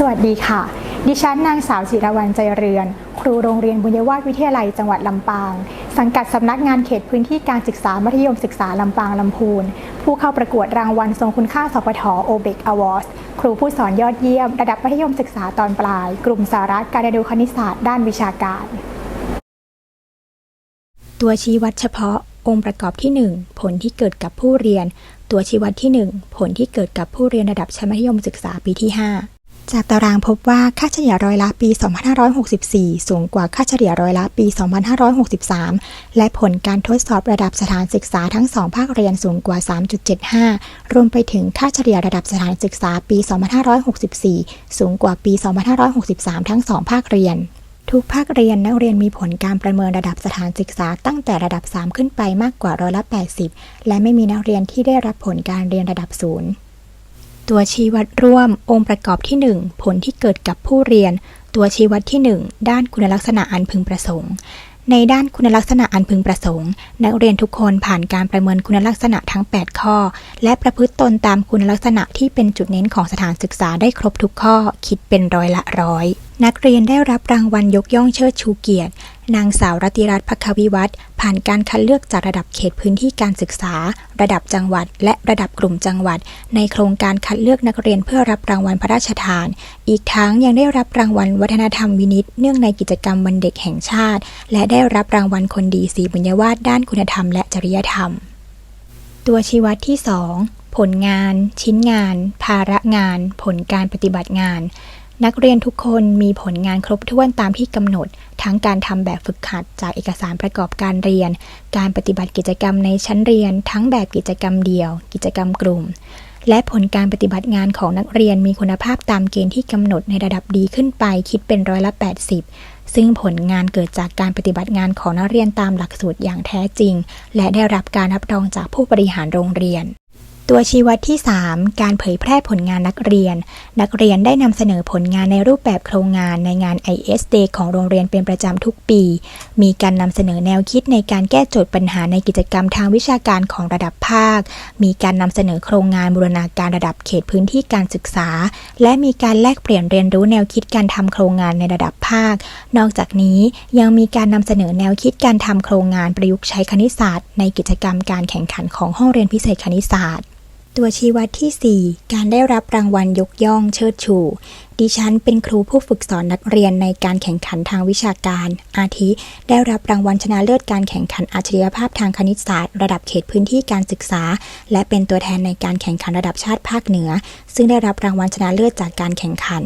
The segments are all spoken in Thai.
สวัสดีค่ะ ดิฉันนางสาวจิรวรรณใจเรือน ครูโรงเรียนบุญยวาสวิทยาลัยจังหวัดลำปาง สังกัดสำนักงานเขตพื้นที่การศึกษามัธยมศึกษาลำปางลำพูน ผู้เข้าประกวดรางวัลทรงคุณค่าสพทโอเบกอวอร์ดครูผู้สอนยอดเยี่ยม ระดับมัธยมศึกษาตอนปลาย กลุ่มสาระการเรียนรู้คณิตศาสตร์ด้านวิชาการ ตัวชี้วัดเฉพาะ องค์ประกอบที่ 1 ผลที่เกิดกับผู้เรียน ตัวชี้วัดที่ 1 ผลที่เกิดกับผู้เรียนระดับชั้นมัธยมศึกษาปีที่ 5 จากตารางพบว่าค่าเฉลี่ยร้อยละปี 2564 สูงกว่าค่าเฉลี่ยร้อยละปี 2563 และผลการทดสอบระดับสถานศึกษาทั้งสองภาคเรียนสูงกว่า 3.75 รวมไปถึงค่าเฉลี่ยระดับสถานศึกษาปี 2564 สูงกว่าปี 2563 ทั้งสองภาคเรียน ทุกภาคเรียนนักเรียนมีผลการประเมินระดับสถานศึกษาตั้งแต่ระดับ 3 ขึ้นไปมากกว่าร้อยละ 80 และไม่มีนักเรียนที่ได้รับผลการเรียนระดับศูนย์ ตัวชี้วัดร่วม องค์ประกอบที่ 1 ผลที่เกิดกับผู้เรียน ตัวชี้วัดที่ 1 ด้านคุณลักษณะอันพึงประสงค์ ในด้านคุณลักษณะอันพึงประสงค์ นักเรียนทุกคนผ่านการประเมินคุณลักษณะทั้ง 8 ข้อ และประพฤติตนตามคุณลักษณะที่เป็นจุดเน้นของสถานศึกษาได้ครบทุกข้อ คิดเป็นร้อยละร้อย นักเรียนได้รับรางวัลยกย่องเชิดชูเกียรติ นางสาวรัติรัตน์พักวิวัฒน์ผ่านการคัดเลือกจากระดับเขตพื้นที่การศึกษา ระดับจังหวัด และระดับกลุ่มจังหวัด ในโครงการคัดเลือกนักเรียนเพื่อรับรางวัลพระราชทาน อีกทั้งยังได้รับรางวัลวัฒนธรรมวินิตเนื่องในกิจกรรมวันเด็กแห่งชาติ และได้รับรางวัลคนดีศรีบุญญวาสด้านคุณธรรมและจริยธรรม ตัวชี้วัดที่ 2 ผลงาน ชิ้นงาน ภาระงาน ผลการปฏิบัติงาน นักเรียนทุกคนมีผลงานครบถ้วนตามที่กำหนด ทั้งการทำแบบฝึกหัดจากเอกสารประกอบการเรียน การปฏิบัติกิจกรรมในชั้นเรียน ทั้งแบบกิจกรรมเดี่ยว กิจกรรมกลุ่ม และผลการปฏิบัติงานของนักเรียนมีคุณภาพตามเกณฑ์ที่กำหนดในระดับดีขึ้นไปคิดเป็นร้อยละ 80 ซึ่งผลงานเกิดจากการปฏิบัติงานของนักเรียนตามหลักสูตรอย่างแท้จริง และได้รับการรับรองจากผู้บริหารโรงเรียน ตัวชี้วัดที่ 3 การเผยแพร่ผลงานนักเรียน นักเรียนได้นำเสนอผลงานในรูปแบบโครงงานในงาน IS Day ของโรงเรียนเป็นประจำทุกปี มีการนำเสนอแนวคิดในการแก้โจทย์ปัญหาในกิจกรรมทางวิชาการของระดับภาค มีการนำเสนอโครงงานบูรณาการระดับเขตพื้นที่การศึกษา และมีการแลกเปลี่ยนเรียนรู้แนวคิดการทำโครงงานในระดับภาค นอกจากนี้ยังมีการนำเสนอแนวคิดการทำโครงงานประยุกต์ใช้คณิตศาสตร์ ในกิจกรรมการแข่งขันของห้องเรียนพิเศษคณิตศาสตร์ ตัวชี้วัดที่ 4 การได้รับรางวัลยกย่องเชิดชู ดิฉันเป็นครูผู้ฝึกสอนนักเรียนในการแข่งขันทางวิชาการ อาทิ ได้รับรางวัลชนะเลิศการแข่งขันอัจฉริยภาพทางคณิตศาสตร์ ระดับเขตพื้นที่การศึกษา และเป็นตัวแทนในการแข่งขันระดับชาติภาคเหนือ ซึ่งได้รับรางวัลชนะเลิศจากการแข่งขัน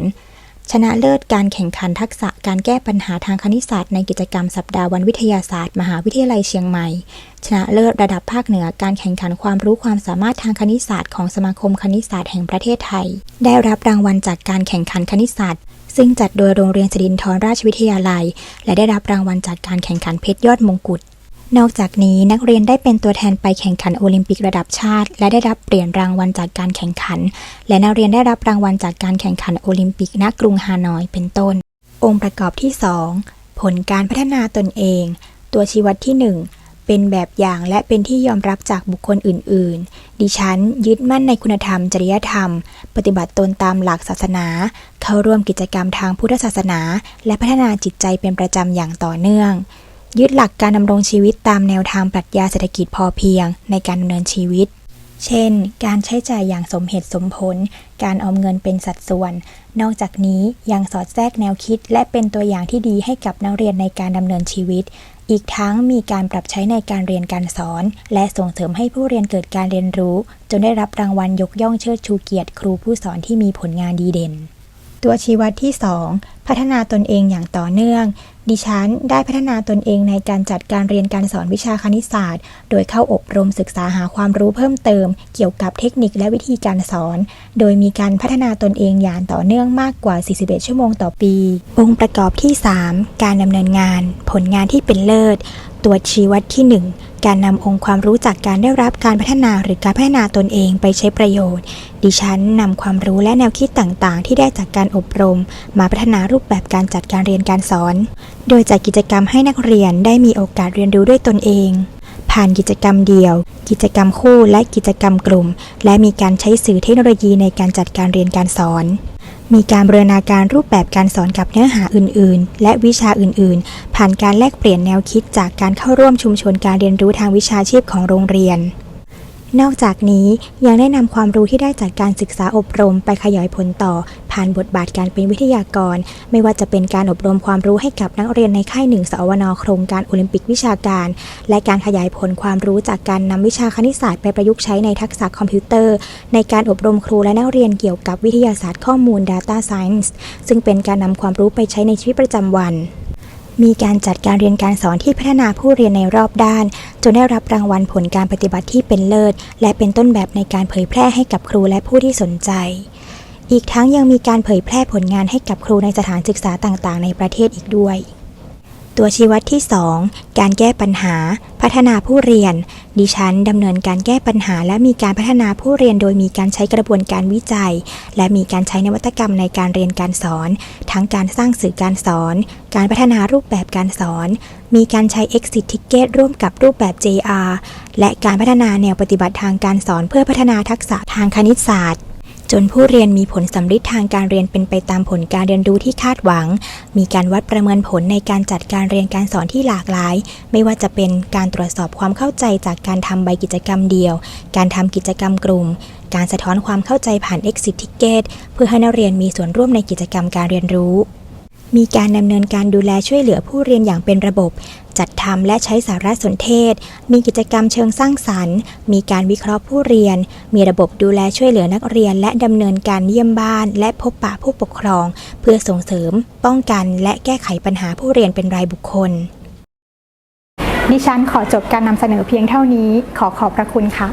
ชนะเลิศการแข่งขันทักษะการแก้ปัญหาทางคณิตศาสตร์ในกิจกรรมสัปดาห์วันวิทยาศาสตร์ มหาวิทยาลัยเชียงใหม่ ชนะเลิศระดับภาคเหนือการแข่งขันความรู้ความสามารถทางคณิตศาสตร์ของสมาคมคณิตศาสตร์แห่งประเทศไทย ได้รับรางวัลจากการแข่งขันคณิตศาสตร์ ซึ่งจัดโดยโรงเรียนสิรินธรราชวิทยาลัย และได้รับรางวัลจากการแข่งขันเพชรยอดมงกุฎ นอกจากนี้นักเรียนได้เป็นตัวแทนไปแข่งขันโอลิมปิกระดับชาติ และได้รับเหรียญรางวัลจากการแข่งขัน และนักเรียนได้รับรางวัลจากการแข่งขันโอลิมปิกณกรุงฮานอยเป็นต้น องค์ประกอบที่ 2 ผลการพัฒนาตนเอง ตัวชี้วัดที่ 1เป็นแบบอย่างและเป็นที่ยอมรับจากบุคคลอื่น ๆ ดิฉันยึดมั่นในคุณธรรม จริยธรรม ปฏิบัติตนตามหลักศาสนา เข้าร่วมกิจกรรมทางพุทธศาสนา และพัฒนาจิตใจเป็นประจำอย่างต่อเนื่อง ยึดหลักการดำรงชีวิตตามแนวทางปรัชญาเศรษฐกิจพอเพียงในการดำเนินชีวิต เช่น การใช้จ่ายอย่างสมเหตุสมผล การออมเงินเป็นสัดส่วน นอกจากนี้ยังสอดแทรกแนวคิด และเป็นตัวอย่างที่ดีให้กับนักเรียนในการดำเนินชีวิต อีกทั้งมีการปรับใช้ในการเรียนการสอน และส่งเสริมให้ผู้เรียนเกิดการเรียนรู้ จนได้รับรางวัลยกย่องเชิดชูเกียรติ ครูผู้สอนที่มีผลงานดีเด่นตัวชี้วัดที่ 2 พัฒนาตนเองอย่างต่อเนื่อง ดิฉันได้พัฒนาตนเองในการจัดการเรียนการสอนวิชาคณิตศาสตร์ โดยเข้าอบรมศึกษาหาความรู้เพิ่มเติม เกี่ยวกับเทคนิคและวิธีการสอน โดยมีการพัฒนาตนเองอย่างต่อเนื่องมากกว่า 41 ชั่วโมงต่อปี องค์ประกอบที่ 3 การดำเนินงาน ผลงานที่เป็นเลิศ ตัวชี้วัดที่ 1 การนำองค์ความรู้จากการได้รับการพัฒนาหรือการพัฒนาตนเองไปใช้ประโยชน์ ดิฉันนำความรู้และแนวคิดต่างๆ ที่ได้จากการอบรม มาพัฒนารูปแบบการจัดการเรียนการสอน โดยจัดกิจกรรมให้นักเรียนได้มีโอกาสเรียนรู้ด้วยตนเอง ผ่านกิจกรรมเดี่ยว กิจกรรมคู่และกิจกรรมกลุ่ม และมีการใช้สื่อเทคโนโลยีในการจัดการเรียนการสอน มีการบูรณาการรูปแบบการสอนกับเนื้อหาอื่น ๆ และวิชาอื่น ๆ ผ่านการแลกเปลี่ยนแนวคิดจากการเข้าร่วมชุมชนการเรียนรู้ทางวิชาชีพของโรงเรียน นอกจากนี้ยังได้นำความรู้ที่ได้จากการศึกษาอบรมไปขยายผลต่อ ผ่านบทบาทการเป็นวิทยากร ไม่ว่าจะเป็นการอบรมความรู้ให้กับนักเรียนในค่ายหนึ่งสอวนโครงการโอลิมปิกวิชาการ และการขยายผลความรู้จากการนำวิชาคณิตศาสตร์ไปประยุกต์ใช้ในทักษะคอมพิวเตอร์ ในการอบรมครูและนักเรียนเกี่ยวกับวิทยาศาสตร์ข้อมูล Data Science ซึ่งเป็นการนำความรู้ไปใช้ในชีวิตประจำวัน มีการจัดการเรียนการสอนที่พัฒนาผู้เรียนในรอบด้าน จนได้รับรางวัลผลการปฏิบัติที่เป็นเลิศ และเป็นต้นแบบในการเผยแพร่ให้กับครูและผู้ที่สนใจ อีกทั้งยังมีการเผยแพร่ผลงานให้กับครูในสถานศึกษาต่างๆ ในประเทศอีกด้วย ตัวชี้วัดที่ 2 การแก้ปัญหา พัฒนาผู้เรียน ดิฉันดำเนินการแก้ปัญหา และมีการพัฒนาผู้เรียน โดยมีการใช้กระบวนการวิจัย และมีการใช้นวัตกรรมในการเรียนการสอน ทั้งการสร้างสื่อการสอน การพัฒนารูปแบบการสอน มีการใช้ exit ticket ร่วมกับรูปแบบ JR และการพัฒนาแนวปฏิบัติทางการสอน เพื่อพัฒนาทักษะทางคณิตศาสตร์ จนผู้เรียนมีผลสำลิดทางการเรียนเป็นไปตามผลการเรียนรู้ที่คาดหวัง มีการวัดประเมินผลในการจัดการเรียนการสอนที่หลากหลาย ไม่ว่าจะเป็นการตรวจสอบความเข้าใจจากการทำใบกิจกรรมเดียว การทำกิจกรรมกลุ่ม การสะท้อนความเข้าใจผ่าน exit ticket เพื่อให้นักเรียนมีส่วนร่วมในกิจกรรมการเรียนรู้มีการดำเนินการดูแลช่วยเหลือผู้เรียนอย่างเป็นระบบ จัดทำและใช้สารสนเทศ มีกิจกรรมเชิงสร้างสรรค์ มีการวิเคราะห์ผู้เรียน มีระบบดูแลช่วยเหลือนักเรียน และดำเนินการเยี่ยมบ้าน และพบปะผู้ปกครอง เพื่อส่งเสริม ป้องกัน และแก้ไขปัญหาผู้เรียนเป็นรายบุคคล ดิฉันขอจบการนำเสนอเพียงเท่านี้ ขอขอบพระคุณค่ะ